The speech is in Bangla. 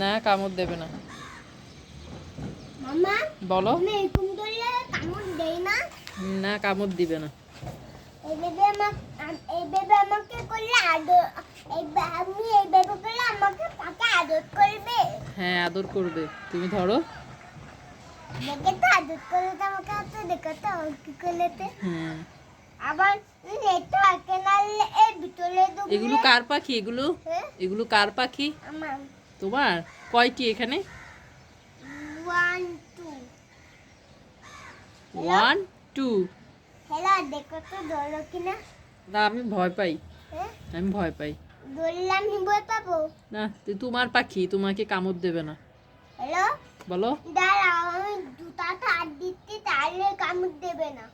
না। কামড় দেবে না। বলো। করলে না। কামড় দিবে না। করলে করলে হ্যাঁ আদর করবে। তুমি ধরো। আদর করে তো আমাকে করলে তো? আবার এগুলো কার পাখি? এগুলো? এগুলো কার পাখি? তোমার? কয়টি এখানে? ওয়ান টু না আমি ভয় পাই। হ্যাঁ? আমি ভয় পাই। না তোমার পাখি তোমাকে কামড় দেবে না। হ্যালো বলো। দাঁড়াও আমি জুতাটা হাত দিচ্ছি তাহলে কামড় দেবে না।